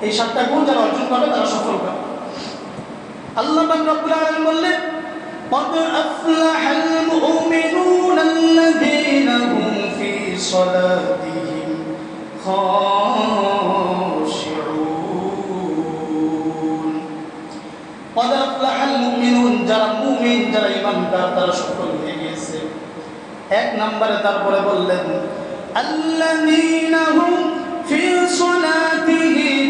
এই সাতটা গুণ যারা অর্জন করবে তারা সফল হবে আল্লাহ পাক রব্বুল আলামিন বললেন قد أفلح المؤمنون الذين هم في صلاتهم خاشعون قد أفلح المؤمنون যারা মুমিন যারা ইমানদার তারা সফল হয়ে গিয়েছে এক নম্বরে তারপরে বললেন الذين هم في صلاتهم خاشعون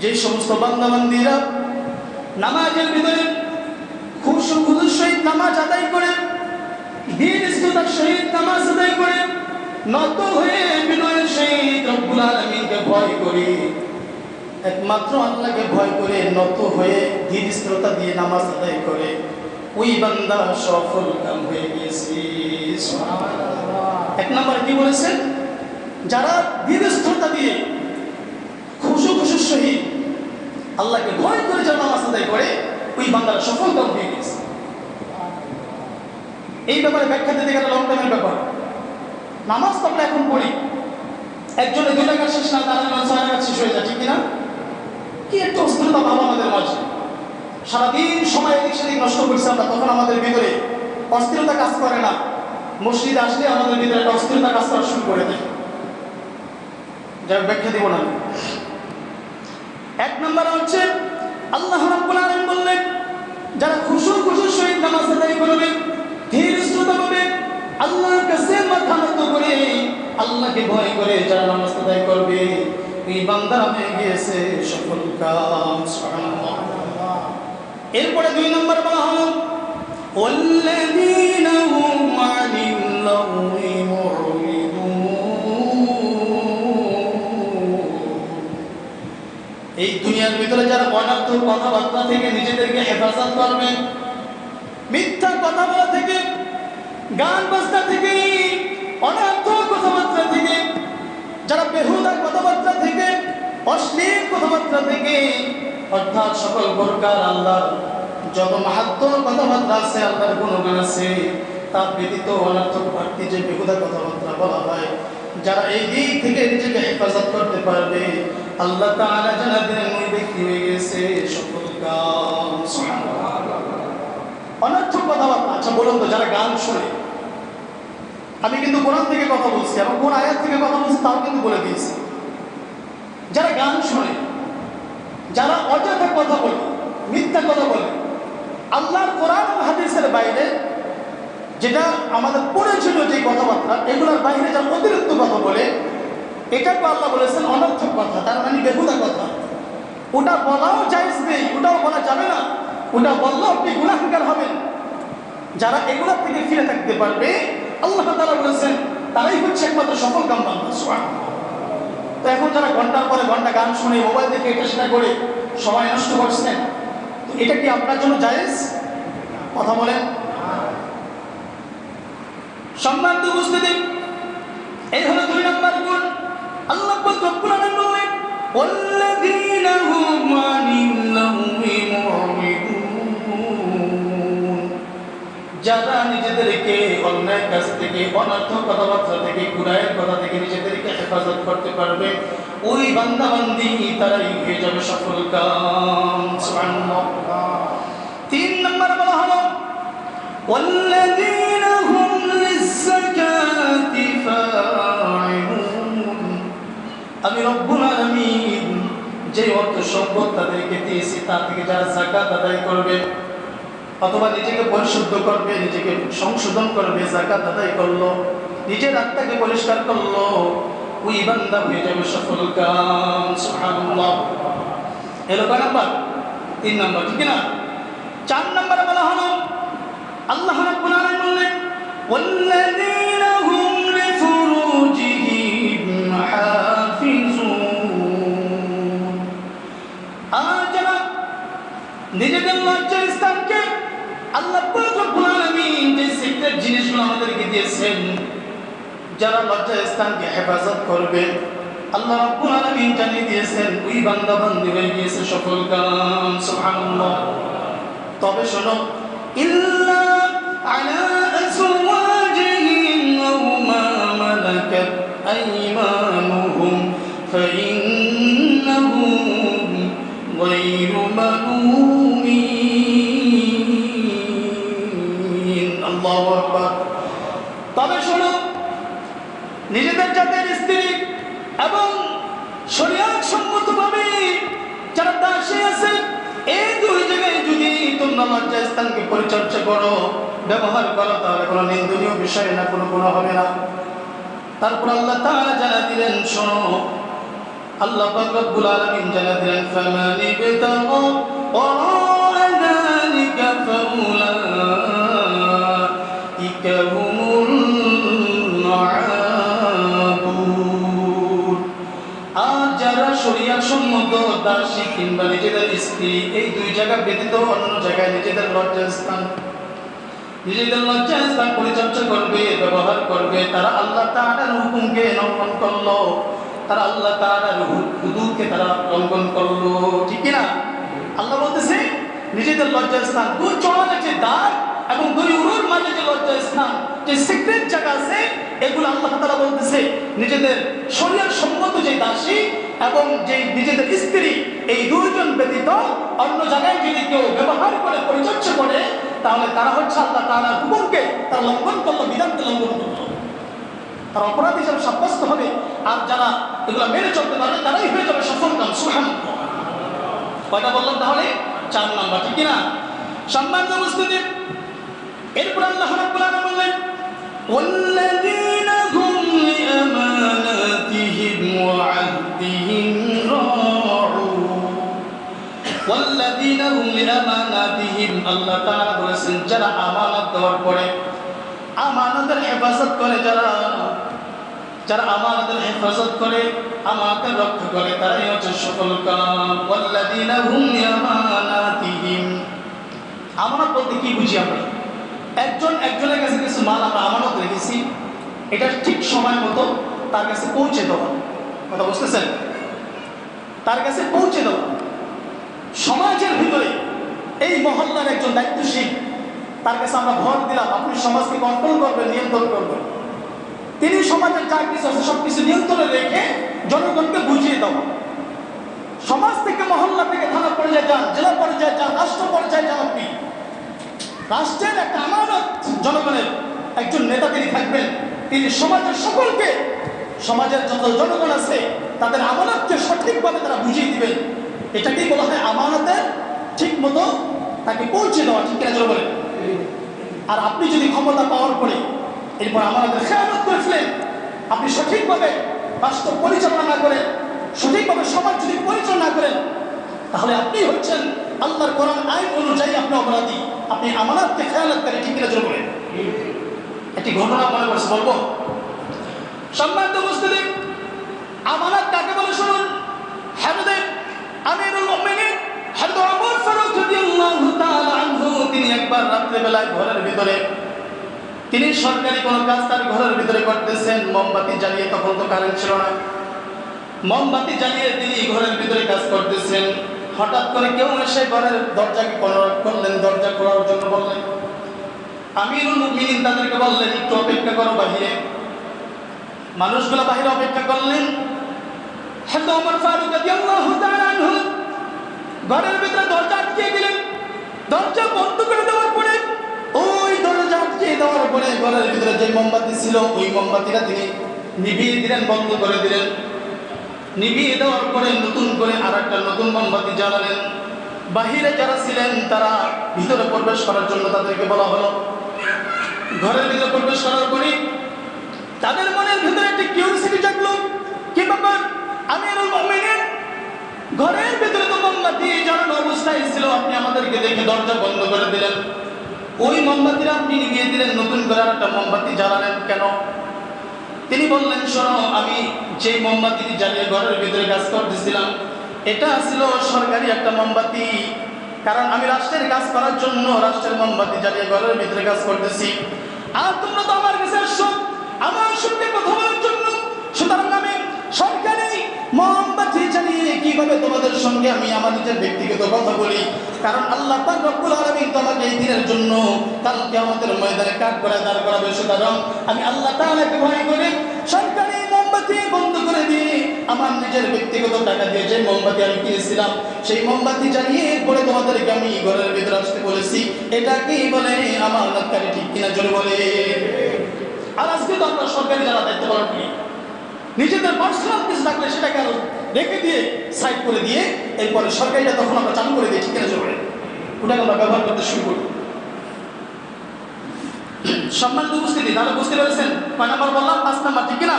যে সমস্ত বান্দাবান্দিরা নামাজের ভিতরে খুশু খুদুর সহিত নামাজ আদায় করে ধীর স্থিরতার সহিত নামাজ আদায় করে, নত হয়ে বিনয়ের সহিত রব্বুল ভয় করে। একমাত্র আল্লাহকে ভয় করে নত হয়ে ধীর স্থিরতা দিয়ে নামাজ আদায় করে। ওই বান্দা সফল কাম হয়ে গিয়েছে। এক নম্বরে কি বলেছেন? যারা ধীর স্থিরতা দিয়ে খুশু খুশুর সহিত আল্লাহকে ভয় করে যারা নামাজ আদায় করে, ওই বান্দারা সফল কাম হয়ে গেছে। এই ব্যাপারে ব্যাখ্যা দিতে গেলে লং টাইমের ব্যাপার। নামাজ তো আমরা এখন পড়ি। একজনে দুই টাকা শেষ না, তারা ছয় টাকা শেষ হয়ে যায়, ঠিক কিনা? কি একটা অস্থিরতা ভাব আমাদের মাঝে। সারাদিন সময় এদিক সেদিক নষ্ট করছি আমরা, তখন আমাদের ভিতরে অস্থিরতা কাজ করে না। মসজিদ আসলে আমাদের ভিতরে একটা অস্থিরতা কাজ করা শুরু করে দেয়। যাই হোক, ব্যাখ্যা দিব না আমি। এক নম্বর হচ্ছে আল্লাহ রাব্বুল আলামিন বললেন যারা খুশু খুশুর সহিত নামাজ আদায় করবে ধীর স্থিরতা পাবে আল্লাহর কাছে মাথা নত করে আল্লাহকে ভয় করে যারা নামাজ আদায় করবে এই বান্দারা হয়ে গিয়েছে সফল কাম সুবহানাল্লাহ এরপরে দুই নম্বর বলা হলো والذين هم عن اللغو معرضون এই দুনিয়ার ভিতরে যারা অনার্থ কথাবার্তা থেকে নিজেদেরকে হেফাজত করবেন, মিথ্যা কথা বলা থেকে, গান বাজনা থেকে অনার্থ কথাবার্তা থেকে, যারা বেহুদা কথাবার্তা থেকে, অশ্লীল কথাবার্তা থেকে, অর্থাৎ সকল প্রকার আল্লাহ যত মাহাত্ম কথাবার্তা আছে, আল্লাহর গুণগান আছে, তার ব্যতীত অনার্থক প্রার্থী যে বেহুদা কথাবার্তা বলা হয় যারা এই দিক থেকে নিজেকে হেফাজত করতে পারবে, আল্লাহ তাআলা জানা দিলেন ওই ব্যক্তি হয়ে গেছে সফল কাম। অনর্থক কথাবার্তা আচ্ছা বলুন তো, যারা গান শোনে, আমি কিন্তু কোরআন থেকে কথা বলছি, এবং কোন আয়াত থেকে কথা বলছি তাও কিন্তু বলে দিয়েছি। যারা গান শোনে, যারা অযথা কথা বলে, মিথ্যা কথা বলে, আল্লাহর কোরআন হাদিসের বাইরে যেটা আমাদের পড়েছিল যে কথাবার্তা, এগুলোর বাইরে যারা অতিরিক্ত কথা বলে, এটাকে আল্লাহ বলেছেন অনর্থক কথা, তার মানে বেহুদা কথা। ওটা বলাও জায়জ নেই, ওটাও বলা যাবে না। ওটা বললেও আপনি গুণাহিকার হবেন। যারা এগুলোর থেকে ফিরে থাকতে পারবে, আল্লাহ তারা বলেছেন, তারাই হচ্ছে একমাত্র সফল কাম তো এখন যারা ঘণ্টার পরে ঘণ্টা গান শুনে মোবাইল দেখে এটা সেটা করে, সময় নষ্ট করছেন এটা কি আপনার জন্য জায়েজ? কথা বলেন। সম্মানিত উপস্থিতি এই হলো দুই নম্বর গুণ আল্লাহ রব্বুল আলামিন বললেন والذين هم عن اللغو معرضون যারা নিজেদেরকে অন্যায় কাজ থেকে অনর্থ কথাবার্তা থেকে গুনাহের কথা থেকে নিজেদেরকে হেফাজত করতে পারবে ওই বান্দা বান্দি তারাই হয়ে যাবে সফল কাম সুবহানাল্লাহ তিন নম্বর বলা হলো والذين আমি রব্বুল আলামিন যে অর্থ সম্পদ তাদেরকে দিয়েছি, তার থেকে যারা জাকাত আদায় করবে অথবা নিজেকে পরিশুদ্ধ করবে, নিজেকে সংশোধন করবে জাকাত আদায় করল, নিজের আত্মাকে পরিষ্কার করল, ওই বান্দা হয়ে যাবে সফল কাম, সুবহানাল্লাহ। এলো কয় নাম্বার? তিন নাম্বার, ঠিক না চার নাম্বারে বলা হলো, আল্লাহ রাব্বুল আলামিন বললেন, ওয়াল্লাযীনা হুম লজ্জার স্থানকে আল্লাহ যে সিক্রেট জিনিসগুলো আমাদেরকে দিয়েছেন, যারা লজ্জার স্থানকে হেফাজত করবে, আল্লাহ রাব্বুল আলামিন জানিয়ে দিয়েছেন, ওই বান্দা বান্দি হয়ে গিয়েছে সফল কাম। তবে শোনো, ইল্লা ফাইন্নাহুম গায়রু পরিচর্যা করো, ব্যবহার করো, তাহলে কোনো নিন্দনীয় বিষয় না, কোনো কোনো হবে না। তারপর আল্লাহ জানা দিলেন, শোনো, আল্লাহ রব্বুল আলামিন জানা দিলেন ইবতাগা শরিয়াত সম্মত দাসী কিংবা নিজেদের স্ত্রী, এই দুই জায়গা ব্যতীত অন্য জায়গায় নিজেদের লজ্জাস্থান নিজেদের লজ্জাস্থান পরিচর্যা করবে, ব্যবহার করবে। তারা আল্লাহ তাআলার হুকুমকে লঙ্ঘন করল। তারা আল্লাহ তাআলার হুদুদকে তারা লঙ্ঘন করল। ঠিক না আল্লাহ বলতেছে, নিজেদের লজ্জাস্থান দুই চড়ালে যে দাগ এবং দুই উরুর মাঝে যে লজ্জাস্থান যে সিক্রেট জায়গা আছে, এগুলো আল্লাহ তাআলা বলতেছে, নিজেদের শরীর সম্মত যে দাসী এবং যে নিজেদের স্ত্রী, এই দুজন ব্যতীত অন্য জায়গায় যদি কেউ ব্যবহার করে, পরিচর্যা করে, তাহলে তারা হচ্ছে আল্লাহ তারা হুকুমকে তার লঙ্ঘন করল, বিধানকে লঙ্ঘন করল। তার অপরাধ হিসেবে সাব্যস্ত হবে। আর যারা এগুলো মেনে চলতে পারে তারাই হয়ে যাবে সফল কাম। সুহান কয়টা বললাম তাহলে? চার নাম্বার, ঠিক কিনা? সম্মানিত মুসলিম এরপর আল্লাহ রাব্বুল বললেন لأماناتهم وعهدهم راعون والذين هم لأماناتهم আল্লাহ তাআলা বলেছেন যারা আমানত দেওয়ার পরে আমানতের হেফাজত করে যারা যারা আমানতের হেফাজত করে আমাকে রক্ষা করে তারাই হচ্ছে সফল কাম ওয়াল্লাযীনা হুম লিআমানাতিহিম আমানত বলতে কি বুঝি আমরা একজন একজনের কাছে কিছু মাল আমরা আমানত রেখেছি এটা ঠিক সময় মতো তার কাছে পৌঁছে দেওয়া কথা বুঝতেছেন? তার কাছে পৌঁছে দেওয়া সমাজের ভিতরে এই মহল্লার একজন দায়িত্বশীল, তার কাছে আমরা ভর দিলাম, আপনি সমাজকে কন্ট্রোল করবেন, নিয়ন্ত্রণ করবেন। তিনি সমাজের যা কিছু আছে সব কিছু নিয়ন্ত্রণে রেখে জনগণকে বুঝিয়ে দেওয়া সমাজ থেকে মহল্লা থেকে থানা পর্যায়ে যান, জেলা পর্যায়ে যান, রাষ্ট্র পর্যায়ে যান আপনি। রাষ্ট্রের একটা আমানত জনগণের একজন নেতা তিনি থাকবেন। তিনি সমাজের সকলকে সমাজের যত জনগণ আছে, তাদের আমানতকে সঠিকভাবে তারা বুঝিয়ে দিবেন। এটাকেই বলা হয় আমানতের ঠিক মতো তাকে পৌঁছে দেওয়া, ঠিক কিনা বলে আর আপনি যদি ক্ষমতা পাওয়ার পরে এরপর আমাদের খেয়ালত করে ফেলেন আপনি সঠিকভাবে রাষ্ট্র পরিচালনা না করেন সঠিকভাবে সমাজ যদি পরিচালনা করেন, তাহলে আপনি হচ্ছেন আল্লাহর কোরআন আইন অনুযায়ী আপনি অপরাধী। আপনি আমানতকে খেয়ালত করে ঠিক কিনা বলেন। একটি ঘটনা মনে করছে বলব। সম্মানিত মুসলিম আমানত কাকে বলে শুনুন? হ্যাঁ আমিরুল মুমিনিন হযরত ওমর ফারুক রাদিয়াল্লাহু তাআলা আনহু, তিনি একবার রাত্রে বেলায় ঘরের ভিতরে, তিনি সরকারি কোনো কাজ তার ঘরের ভিতরে করতেছেন, মোমবাতি জ্বালিয়ে, তখন তো কারেন্ট ছিল না। মোমবাতি জ্বালিয়ে তিনি ঘরের ভিতরে কাজ করতেছেন। হঠাৎ করে কেউ এসে ঘরের দরজাকে করলেন, দরজা খোলার জন্য বললেন, আমিরুল মুমিনিন তাদেরকে বললেন, একটু অপেক্ষা করো বাহিরে। মানুষগুলো বাহিরে অপেক্ষা করলেন। হযরত ওমর ফারুক ঘরের ভিতরে দরজা আটকে দিলেন দরজা বন্ধ করে দেওয়ার পরে, ওই দরজা আটকে দেওয়ার পরে ঘরের ভিতরে যে মোমবাতি ছিল, ওই মোমবাতিটা তিনি নিভিয়ে দিলেন, বন্ধ করে দিলেন। নিভিয়ে দেওয়ার পরে নতুন করে আর একটা নতুন মোমবাতি জ্বালালেন। বাহিরে যারা ছিলেন, তারা ভিতরে প্রবেশ করার জন্য তাদেরকে বলা হলো। ঘরের ভিতরে প্রবেশ করার পরে তাদের মনের ভিতরে একটি কিউরিসিটি জাগলো। কি ব্যাপার? আমিরুল মুমিনিন? ঘরের ভিতরে তো মোমবাতি জ্বালানো অবস্থায় ছিল। আপনি আমাদেরকে দেখে দরজা বন্ধ করে দিলেন। ওই মোমবাতিরা আপনি নিভিয়ে দিলেন, নতুন করে একটা মোমবাতি জ্বালালেন কেন? তিনি বললেন, শোনো, আমি যে মোমবাতি জ্বালিয়ে ঘরের ভিতরে কাজ করতেছিলাম, এটা ছিল সরকারি একটা মোমবাতি। কারণ আমি রাষ্ট্রের কাজ করার জন্য রাষ্ট্রের মোমবাতি জ্বালিয়ে ঘরের ভিতরে কাজ করতেছি। আর তোমরা তো আমার কাছে আমার সঙ্গে কথা বলার জন্য সুতরাং আমি সরকারি মোমবাতি জ্বালিয়ে কীভাবে তোমাদের সঙ্গে আমি আমার নিজের ব্যক্তিগত কথা বলি। কারণ আল্লাহ পাক রব্বুল আলামিন তোমাকে এই দিনের জন্য কালকে আমাদের ময়দানে কাঠ করে দাঁড় করাবে। সুতরাং আমি আল্লাহ তাআলাকে ভয় করে সরকারি মোমবাতি আমার নিজের ব্যক্তিগত টাকা দিয়ে যে মোমবাতি আমি কিনেছিলাম, সেই মোমবাতি জ্বালিয়ে পরে তোমাদেরকে আমি ঘরের ভিতরে আসতে বলেছি। এটা কি বলে? আমার নাতকারী ঠিক কিনা জোরে বলে। আর আজকে তো আমরা সরকারি যারা দায়িত্ব পালন করি, নিজেদের পার্সোনাল কিছু থাকলে সেটাকে আরও রেখে দিয়ে সাইড করে দিয়ে এরপরে সরকারিটা তখন আমরা চালু করে দিই, ঠিক কিনা জোরে? ওটাকে আমরা ব্যবহার করতে শুরু করি। সম্মানিত উপস্থিতি, তাহলে বুঝতে পেরেছেন? কয় নাম্বার বললাম? পাঁচ নাম্বার, ঠিক কিনা?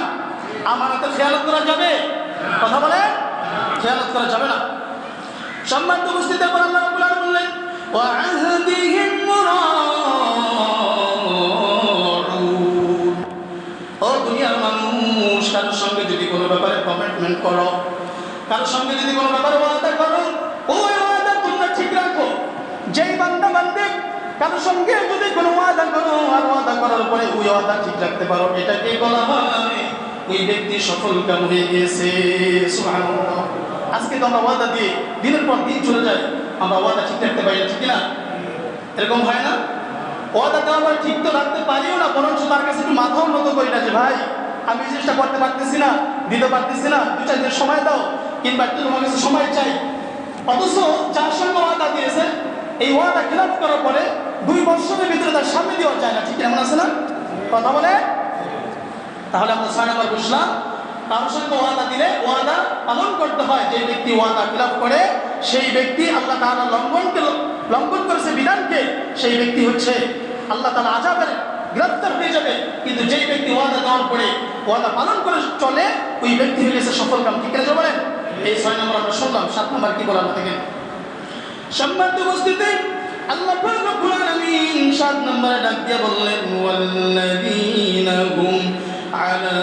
আমানত খেয়ালত করা যাবে? কথা বলে খেয়ালত করা যাবে না। সম্মানিত উপস্থিতি পর আল্লাহ বললেন ওয়াহদিহিম মুরাউন কমিটমেন্ট করো। তার সঙ্গে যদি কোনো ব্যাপারে ওয়াদা করো ওই ওয়াদা তোমরা ঠিক রাখো। যেই বান্দা বান্দে কারোর সঙ্গে যদি কোনো ওয়াদা করো, আর ওয়াদা করার পরে ওই ওয়াদা ঠিক রাখতে পারো। এটাকে বলা হয় ওই ব্যক্তি সফল কাম হয়ে গিয়েছে। আজকে তো আমরা ওয়াদা দিয়ে দিনের পর দিন চলে যায় আমরা ওয়াদা ঠিক রাখতে পারি ঠিক না এরকম হয় না? ওয়াদা তো আমরা ঠিক তো রাখতে পারিও না, বরঞ্চ তার কাছে একটু মাথা উন্নত করি না যে, ভাই আমি জিনিসটা করতে পারতেছি না, দিতে পারতেছি না, দু চার দিন সময় দাও, কিংবা একটু তোমার কাছে সময় চাই। অথচ যার সঙ্গে ওয়াদা দিয়েছে, এই ওয়াদা খিলাফ করার পরে দুই বছরের ভিতরে তার সামনে দেওয়া যায় না। ঠিক এমন আছে না? কথা বলে? তাহলে আমরা ছয় নম্বর বুঝলাম কারোর সঙ্গে ওয়াদা দিলে ওয়াদা পালন করতে হয়, যে ব্যক্তি ওয়াদা খিলাফ করে, সেই ব্যক্তি আল্লাহ তাআলা লঙ্ঘনকে লঙ্ঘন করেছে বিধানকে, সেই ব্যক্তি হচ্ছে আল্লাহ তাআলা আজাবের গ্রেফতার হয়ে যাবে। কিন্তু যেই ব্যক্তি ওয়াদা দেওয়ার পরে ওয়াদা পালন করে চলে, ওই ব্যক্তি হয়ে গেছে সফল কাম। ঠিক আছে বলেন এই ছয় নম্বর আমরা শুনলাম, সাত নম্বর কি বলার থেকে সম্মানিত উপস্থিতি, আল্লাহ রব্বুল আলামিন সাত নম্বরে ডাক দিয়ে বললেন, ওয়াল্লাযীনা হুম আলা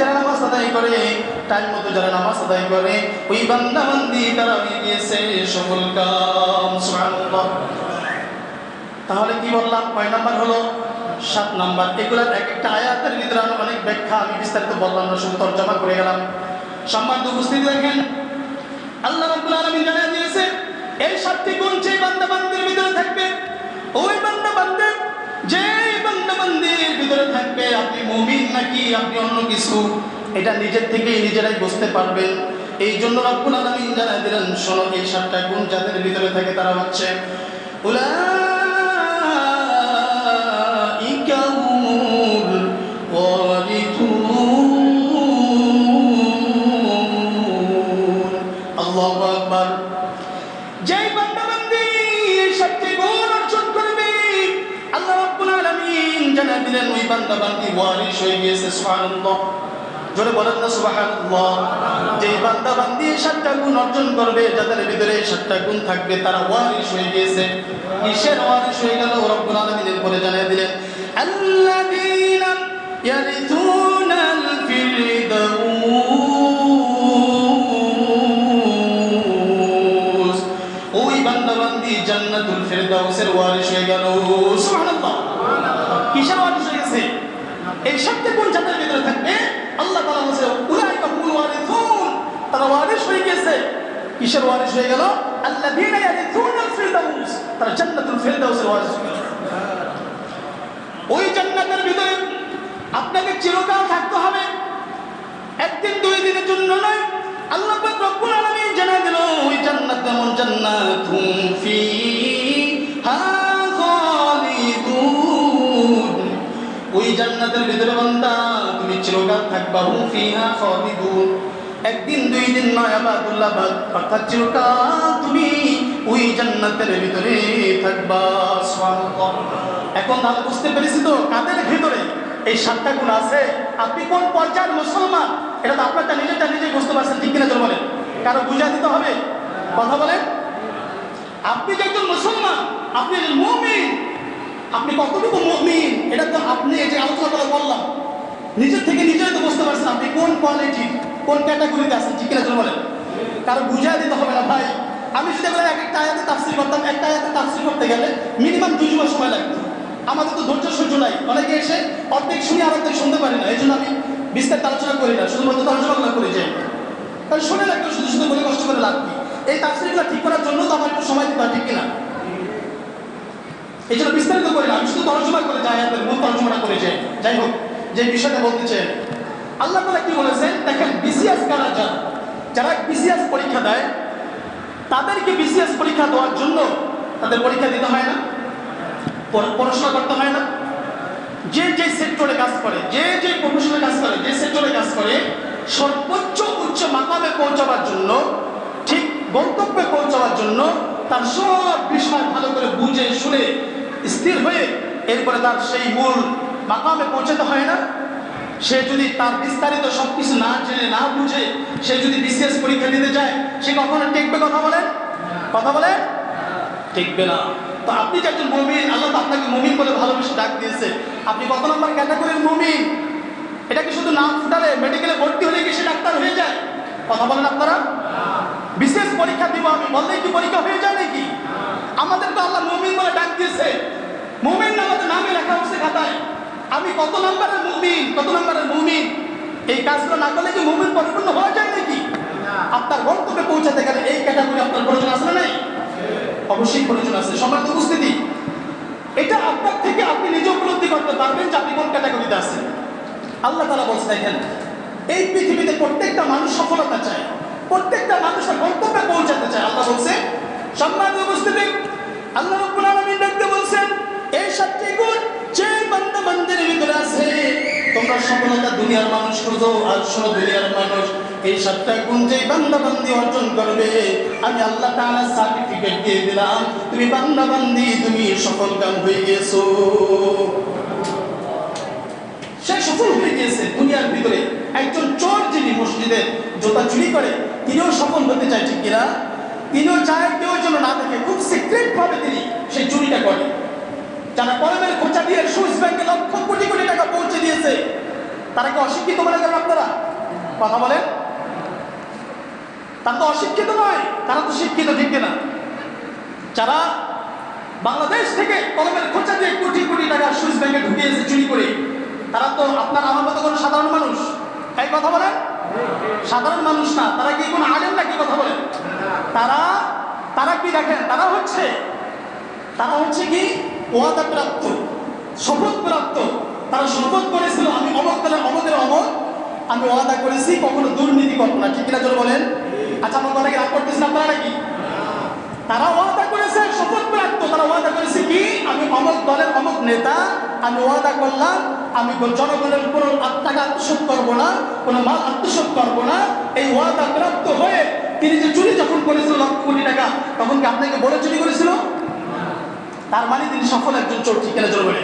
যারা নামাজ আদায় করে টাইম মতো যারা নামাজ আদায় করে, ওই বান্দা বান্দি তারা হয়ে গিয়েছে সফল কাম। তাহলে কি বললাম? কয় নাম্বার হলো? সাত নাম্বার। এগুলার এক একটা আয়াতের ভিতরে অনেক ব্যাখ্যা আমি বিস্তারিত বললাম না, শুধু তর্জমা করে গেলাম। সম্মানিত উপস্থিতি দেখেন, আল্লাহ রাব্বুল আলামিন জানিয়ে দিয়েছে এই সাতটি গুণ যে বান্দা বান্দির ভিতরে থাকবে, ওই বান্দা বান্দির যে বান্দা ভিতরে থাকবে, আপনি মমিন নাকি, আপনি অন্য কিছু? এটা নিজের থেকেই নিজেরাই বুঝতে পারবেন। এই জন্য রব্বুল আলমিন জানাই দিলেন শোনো এই সাতটা গুণ যাদের ভিতরে থাকে তারা হচ্ছে, উলাইকা দিলেন ওই বান্দা বান্দি ওয়ারিশ হয়ে গিয়েছে, সুবহানাল্লাহ। জোরে বলেন না, সুবহানাল্লাহ। যেই বান্দা বান্দি সাতটা গুণ অর্জন করবে, যাদের ভিতরে সাতটা গুণ থাকবে, তারা ওয়ারিশ হয়ে গিয়েছে। কিসের ওয়ারিশ হয়ে গেল? রব্বুল আলামিনের পরে জানিয়ে দিলেন, আল্লাযীনা ইয়ারিথুনাল ফিরদাউস ওই বান্দা বান্দি জান্নাতুল ফিরদাউসের ওয়ারিশ হয়ে গেল, সুবহানাল্লাহ। কিসের ওয়ারিশ হয়ে গেছে। এই গুণ যাদের ভিতরে থাকবে, আল্লাহ তাআলা বলেছে ওয়ারিথুন তারা ওয়ারিশ হয়ে গেছে। কিসের ওয়ারিশ হয়ে গেল? আল্লাযীনা ইয়ারিথুনাল ফিরদাউস তারা জান্নাতুল ফিরদাউসের ওয়ারিশ হয়ে গেল। ওই জান্নাতের ভিতরে আপনাকে চিরকাল থাকতে হবে। একদিন, দুই দিনের জন্য নয়। আল্লাহ রব্বুল আলামিন জানা দিল, ওই জান্নাত যেমন জান্নাত ফিহা খালিদুন ওই জান্নাতের ভিতরে বান্দা তুমি চিরকাল থাকবা হুম ফিহা খালিদুন। একদিন দুই দিন নয় আবাদুল্লাহ বাদ অর্থাৎ চিরকাল তুমি ওই জান্নাতের ভিতরে থাকবা। সুবহানাল্লাহ। এখন তাহলে বুঝতে পেরেছি তো কাদের ভিতরে এই সাতটা গুণ আছে? আপনি কোন পর্যায়ের মুসলমান? এটা তো আপনারটা নিজেরটা নিজেই বুঝতে পারছেন ঠিক কিনা জোর বলেন? কারও বুঝা দিতে হবে? কথা বলেন। আপনি যে একজন মুসলমান আপনি একজন মুমিন। আপনি কতটুকু মুমিন এটা তো আপনি এই যে আলোচনা করে বললাম নিজের থেকে নিজেই তো বুঝতে পারছেন আপনি কোন কোয়ালিটি কোন ক্যাটাগরিতে আছেন ঠিক কিনা বলেন। কারও বুঝা দিতে হবে না, ভাই। আমি যদি বলে এক একটা আয়াতে তাফসির করতাম, একটা আয়াতে তাফসির করতে গেলে মিনিমাম দুই যুগ সময় লাগতো। আমাদের তো ধৈর্য সহ্য নাই। অনেকে এসে অর্ধেক শুনি, আর অর্ধেক শুনতে পারি না। এই জন্য আমি বিস্তারিত আলোচনা করি না, শুধুমাত্র তর্জমা করে যাই কারণ শুনে লাগবে শুধু শুধু বলে কষ্ট করে লাভ এই তাফসিরগুলো ঠিক করার জন্য তো আমার একটু সময় দিতে ঠিক কিনা? এই জন্য বিস্তারিত করি না। আমি শুধু তর্জমা করে যাই আয়াতের মূল তর্জমাটা করে যাই যাই হোক, যে বিষয়টা বলতে চাই। আল্লাহ তালা কি বলেছেন? দেখেন বিসিএস কারা যান যারা বিসিএস পরীক্ষা দেয়, তাদেরকে বিসিএস পরীক্ষা দেওয়ার জন্য তাদের পরীক্ষা দিতে হয় না, পড়া- পড়াশোনা করতে হয় না। যে যে সেক্টরে কাজ করে, যে যে প্রফেশনে কাজ করে, যে সেক্টরে কাজ করে, সর্বোচ্চ উচ্চ মাকামে পৌঁছাবার জন্য, ঠিক গন্তব্যে পৌঁছাবার জন্য তার সব বিষয় ভালো করে বুঝে, শুনে স্থির হয়ে এরপরে তার সেই মূল মাকামে পৌঁছাতে হয় না। সে যদি তার বিস্তারিত সব কিছু না জেনে, না বুঝে, সে যদি বিসিএস পরীক্ষা দিতে যায়, সে কখনো টিকবে কথা বলেন কথা বলেন টিকবে না। তো আপনি যে একজন মমিন, আল্লাহ আপনাকে মমিন বলে ভালোবেসে ডাক দিয়েছে। আপনি কত নম্বর ক্যাটাগরির মমিন? এটা কি শুধু নাম ফুটালে মেডিকেলে ভর্তি হলে কি সে ডাক্তার হয়ে যায়? কথা বলেন আপনারা? বিশেষ পরীক্ষা দিব আমি, বললে কি পরীক্ষা হয়ে যায় নাকি? আমাদের তো আল্লাহ মমিন বলে ডাক দিয়েছে। মমিন আমাদের নামে লেখা হচ্ছে খাতায়। আমি কত নম্বরের মুমিন? কত নম্বরের মুমিন? এই কাজগুলো না করলে কি মুমিন পরিপূর্ণ হওয়া যায় নাকি? আপনার গন্তব্যে পৌঁছাতে গেলে এই ক্যাটাগরি আপনার প্রয়োজন আছে না নাই? অবশ্যই প্রয়োজন আছে। সম্মানিত উপস্থিতি এটা আপনার থেকে আপনি নিজে উপলব্ধি করতে পারবেন যে আপনি কোন ক্যাটাগরিতে আছেন। আল্লাহ তালা বলছে দেখেন এই পৃথিবীতে প্রত্যেকটা মানুষ সফলতা চায় প্রত্যেকটা মানুষের গন্তব্যে পৌঁছাতে চায়। আল্লাহ বলছে সম্মানিত উপস্থিতি আল্লাহ রব্বুল আলামিন বলছেন এই সাতটি গুণ যে আছে, তোমরা সফলতা দুনিয়ার মানুষ দুনিয়ার মানুষ এই অর্জন করবে, আমি আল্লাহ সার্টিফিকেট দিয়ে দিলাম, তুমি তুমি কাম হয়ে গেছো সে সফল হয়ে দুনিয়ার ভিতরে। একজন চোর যিনি মসজিদে জোতা চুরি করে, তিনিও সফল হতে চায় ঠিক কিনা? তিনিও চায় কেউ যেন না দেখে, খুব সিক্রেট ভাবে তিনি সেই চুরিটা করে। যারা কলমের খোঁচা দিয়ে সুইস ব্যাংকে লক্ষ কোটি কোটি টাকা পৌঁছে দিয়েছে, তারা কি অশিক্ষিত মনে করেন আপনারা? কথা বলেন। তারা তো অশিক্ষিত নয়, তারা তো শিক্ষিত ঠিক কিনা? যারা বাংলাদেশ থেকে কলমের খোঁচা দিয়ে কোটি কোটি টাকা সুইস ব্যাংকে ঢুকিয়েছে চুরি করে, তারা তো আপনার আমার মতো কোনো সাধারণ মানুষ। এই কথা বলেন। সাধারণ মানুষ না, তারা কি কোনো না কি কথা বলেন? তারা তারা কি দেখেন? তারা হচ্ছে তারা হচ্ছে কি ওয়াদা প্রাপ্ত, শপথ প্রাপ্ত, তারা শপথ করেছিল, আমি অমক দলের অমকের অমক আমি ওয়াদা করেছি, কখনো দুর্নীতি করব না। ঠিক কিনা জোর বলেন? আচ্ছা আমার কথা রাগ করতেছেন আপনারা নাকি? তারা ওয়াদা করেছে, শপথ প্রাপ্ত। তারা ওয়াদা করেছে কি? আমি অমক দলের অমক নেতা, আমি ওয়াদা করলাম, আমি জনগণের উপর টাকা আত্মসাৎ করব না, কোনো মাল আত্মসাৎ করব না। এই ওয়াদা প্রাপ্ত হয়ে তিনি যে চুরি যখন করেছিল, লক্ষ কোটি টাকা, তখন কি আপনাকে বলে চুরি করেছিল? তার মানে তিনি সফল একজন চোর ঠিক কেনা বলে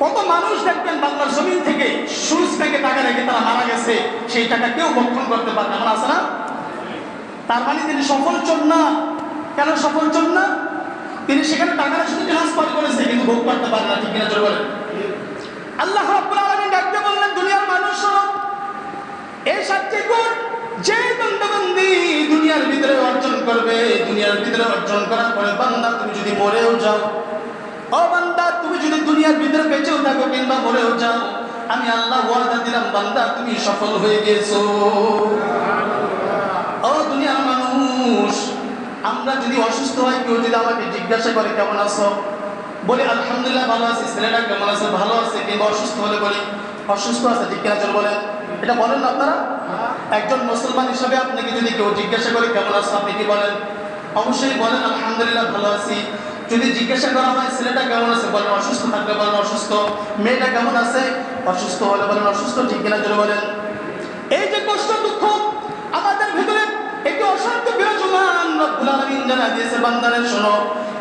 কত মানুষ দেখবেন বাংলার জমিন থেকে সুইস ব্যাংকে টাকা রেখে তারা মারা গেছে, সেই টাকা কেউ ভক্ষণ করতে পারে না আছে না? তার মানে তিনি সফল চোর না? কেন সফল চোর না? তিনি সেখানে টাকাটা শুধু ট্রান্সফার করেছে, কিন্তু ভোগ করতে পারে না, ঠিক কিনা জোর আল্লাহ রাব্বুল আলামিন ডাকতে বললেন, দুনিয়ার মানুষ এই সাতটি যে অর্জন করবে, দুনিয়ার ভিতরে অর্জন করার পরে বান্দা তুমি যদি মরেও যাও ও বান্দা তুমি যদি দুনিয়ার ভিতরে বেঁচেও থাকো কিংবা মরেও যাও, আমি আল্লাহ ওয়াদা দিলাম, বান্দা, তুমি সফল হয়ে গেছো। ও দুনিয়ার মানুষ, আমরা যদি অসুস্থ হয়, কেউ যদি আমাকে জিজ্ঞাসা করে, কেমন আছো? বলি, আলহামদুলিল্লাহ ভালো আছি। ছেলেটা কেমন আছে? ভালো আছে। কিংবা অসুস্থ হলে বলি, অসুস্থ আছে, জিজ্ঞাসা বলেন। এটা বলেন না আপনারা? একজন মুসলমান হিসাবে আপনাকে যদি কেউ জিজ্ঞাসা করে, কেমন আছো আপনি কি বলেন? অবশ্যই বলেন, আলহামদুলিল্লাহ ভালো আছি। যদি জিজ্ঞাসা করা হয়, ছেলেটা কেমন আছে? বলেন, অসুস্থ থাকলে বলেন, অসুস্থ। মেয়েটা কেমন আছে? অসুস্থ হলে বলেন, অসুস্থ, ঠিক কিনা চলে বলেন। এই যে কষ্ট, দুঃখ, আমাদের ভিতরে একটি অশান্ত বিরাজমান রব্বুল আলামিন জানা দিয়েছে বান্দারে শোনো।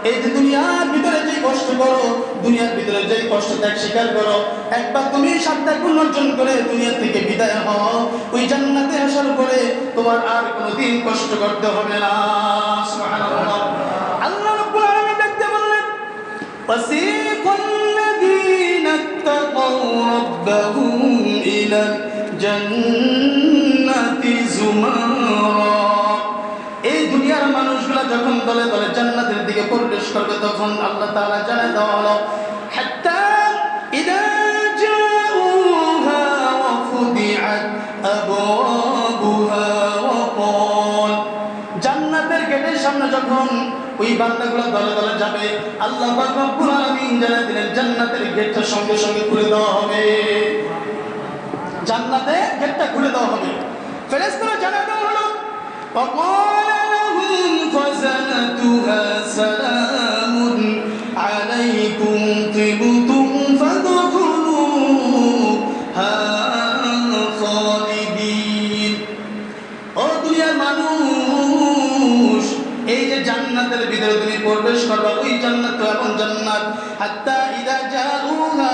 এই যে দুনিয়ার ভিতরে যে কষ্ট করো, দুনিয়ার ভিতরে যে কষ্ট ত্যাগ স্বীকার করো, একবার তুমি সাত্যাগ অর্জন করে দুনিয়া থেকে বিদায় হও, ওই জান্নাতে আসার পরে তোমার আর কোনোদিন কষ্ট করতে হবে না। আল্লাহ রাব্বুল আলামিন দেখতে বললেন ওয়াসিকুল্লাযীনা তাকাউ রাব্বাহুম ইলা জান্নাতি জুমারা যখন দলে দলে জান্নাতের দিকে প্রবেশ করবে, তখন আল্লাহ তাআলা জানে দেওয়া হলো জান্নাতের গেটের সামনে যখন ওই বান্দাগুলো দলে দলে যাবে, আল্লাহ দিলেন, জান্নাতের গেটটা সঙ্গে সঙ্গে খুলে দেওয়া হবে। জান্নাতে গেটটা খুলে দেওয়া হবে। ফেরেশতারা জানা দেওয়া হলো خزنتها سلام عليكم طبتم فادخلوها خالدين ও দুনিয়ার মানুষ এই যে জান্নাতের ভিতরে তুমি প্রবেশ করবে ওই জান্নাত এবং জান্নাত হাত্তা ইদা জাউহা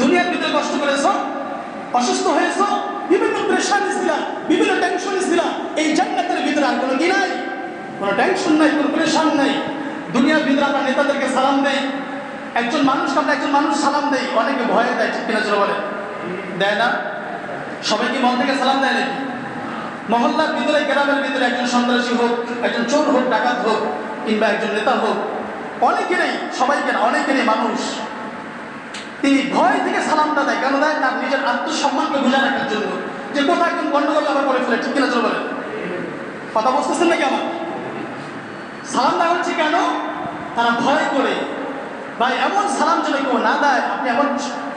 দুনিয়ার ভিতরে কষ্ট করেছ? অসুস্থ হয়েছ? বিভিন্ন প্রেশার ছিল বিভিন্ন টেনশন ছিল এই জান্নাতের ভিতরে আর কোনো কি নাই? কোনো টেনশন নাই, কোনো প্রেশার নাই। দুনিয়ার ভিতরে আমরা নেতাদেরকে সালাম দেই। একজন মানুষ আমরা একজন মানুষ সালাম দেই। অনেকে ভয়ে দেয়, ঠিক কিনা চলো বলে দেয় না? সবাই কি মন থেকে সালাম দেয় নাকি? মহল্লার ভিতরে, গ্রামের ভিতরে একজন সন্ত্রাসী হোক, একজন চোর হোক, ডাকাত হোক, কিংবা একজন নেতা হোক, অনেকেরই, সবাইকে অনেকেরই মানুষ তিনি ভয় থেকে সালামটা দেয়। কেন দেয়? তার নিজের আত্মসম্মানকে বুঝে রাখার জন্য। যে কোথায় কোন গন্ডগোল আবার করে ফেলে, ঠিক কিনা চলো বলেন। কথা বুঝতেছেন নাকি আমার? সালাম দেওয়া হচ্ছে কেন? তারা ভয় করে। ভাই, এমন সালাম যেন কেউ না দেয়, আপনি এমন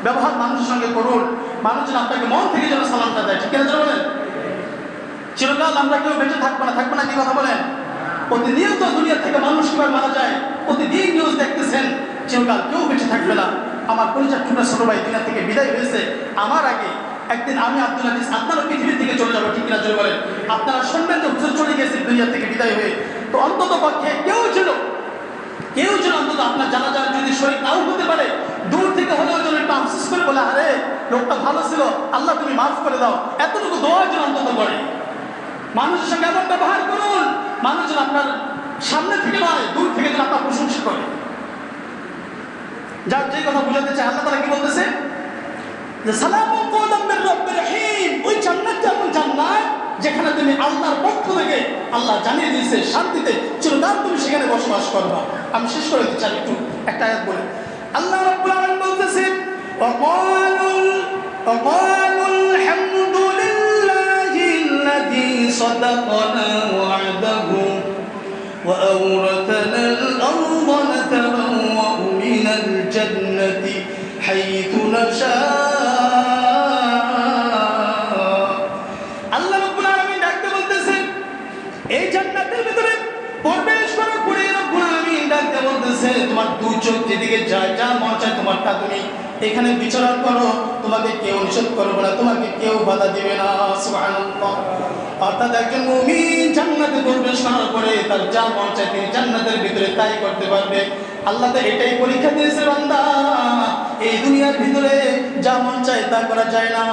ব্যবহার মানুষের সঙ্গে করুন। মানুষ যেন আপনাকে মন থেকে যেন সালামটা দেয়, ঠিক আছে বলেন। চিরকাল আমরা কেউ বেঁচে থাকব না থাকব না কি কথা বলেন? প্রতিনিয়ত দুনিয়া থেকে মানুষ কীভাবে মারা যায়, প্রতিদিন নিউজ দেখতেছেন, চিরকাল কেউ বেঁচে থাকবে না। আমার পরিচয় টুকরা ছোট ভাই দুনিয়া থেকে বিদায় হয়েছে। আমার আগে একদিন আমি আব্দুল আজিজ আপনারা পৃথিবীর থেকে চলে যাব, ঠিক কিনা চলে বলেন। আপনারা শুনবেন যে হুজুর চলে গেছে দুনিয়া থেকে বিদায় হয়ে। তো অন্তত পক্ষে কেউ ছিল, কেউ যেন অন্তত আপনার জানা যায় যদি শরীর নাও হতে পারে, দূর থেকে হলেও যেন একটু আফসোস করে বলে, আরে, লোকটা ভালো ছিল, আল্লাহ তুমি মাফ করে দাও। এতটুকু দোয়া যেন অন্তত করে। মানুষের সঙ্গে এমন ব্যবহার করুন মানুষ যেন আপনার সামনে থেকে নয়, দূর থেকে যেন আপনার প্রশংসা করে। যার যে কথা বুঝাতে চাই আল্লাহ তারা কি বলতেছে যে সালামুন কওলাম মির রাব্বির রহিম ওই জান্নাত যেমন জান্নাত যেখানে তুমি আল্লাহর পক্ষ থেকে আল্লাহ জানিয়ে দিয়েছে শান্তিতে চিরকাল তুমি সেখানে বসবাস করবা আমি শেষ করে দিতে চাই একটু একটা আয়াত বলে আল্লাহ রাব্বুল আলামিন বলতেছেন وقالوا وقالوا الحمد لله الذي صدقنا وعده وأورثنا الأرض نتبوأ من الجنة حيث نشاء আল্লাহ রাব্বুল আলামিন ডাকতে বলতেছেন এই জান্নাতের ভিতরে প্রবেশ করার পরে রব্বুল আলামিন ডাকতে বলতেছে তোমার দু চোখ যেদিকে যায় যা মন চায় তোমারটা তুমি এখানে বিচরণ করো তোমাকে কেউ নিষেধ করবে না তোমাকে কেউ বাধা দিবে না সুবহানাল্লাহ অর্থাৎ একজন মুমিন জান্নাতে প্রবেশ করার পরে তার যা মন চায় তিনি জান্নাতের ভিতরে তাই করতে পারবে আল্লাহ তো এটাই পরীক্ষা দিয়েছে বান্দা। এই দুনিয়ার ভিতরে যা মন চায় তা করা যায় না।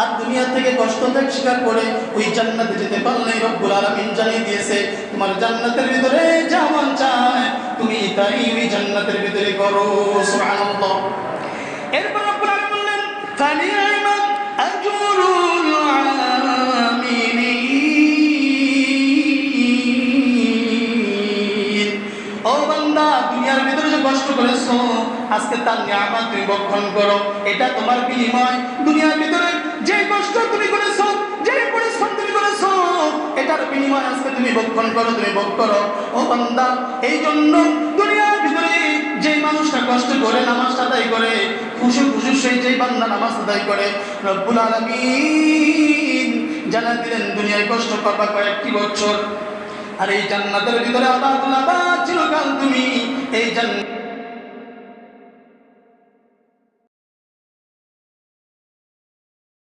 আর দুনিয়া থেকে কষ্ট ত্যাগ স্বীকার করে ওই জান্নাতে যেতে পারলে রব্বুল আলামিন জানিয়ে দিয়েছে, তোমার জান্নাতের ভিতরে যা মন চায়, তুমি তাই ওই জান্নাতের ভিতরে করো। সুবহানাল্লাহ। এরপর রব্বুল আলামিন বললেন ফানি'ম আজরুল করেছ? আজকে তার নিয়ামত তুমি ভক্ষণ করো। এটা তোমার বিনিময়। দুনিয়ার ভিতরে যে কষ্ট তুমি করেছ, যে পরিশ্রম তুমি করেছ, এটার বিনিময় আজকে তুমি ভক্ষণ করো, তুমি ভোগ করো। ও বান্দা এই জন্য দুনিয়ার ভিতরে যে মানুষটা কষ্ট করে নামাজ আদায় করে, খুশি খুশি সেই যে বান্দা নামাজ আদায় করে। রব্বুল আলামিন জানা দিলেন, দুনিয়ায় কষ্ট করবা কয়েকটি বছর। আর এই জান্নাতের ভিতরে আল্লাহ চিরকাল তুমি এই জান্নাত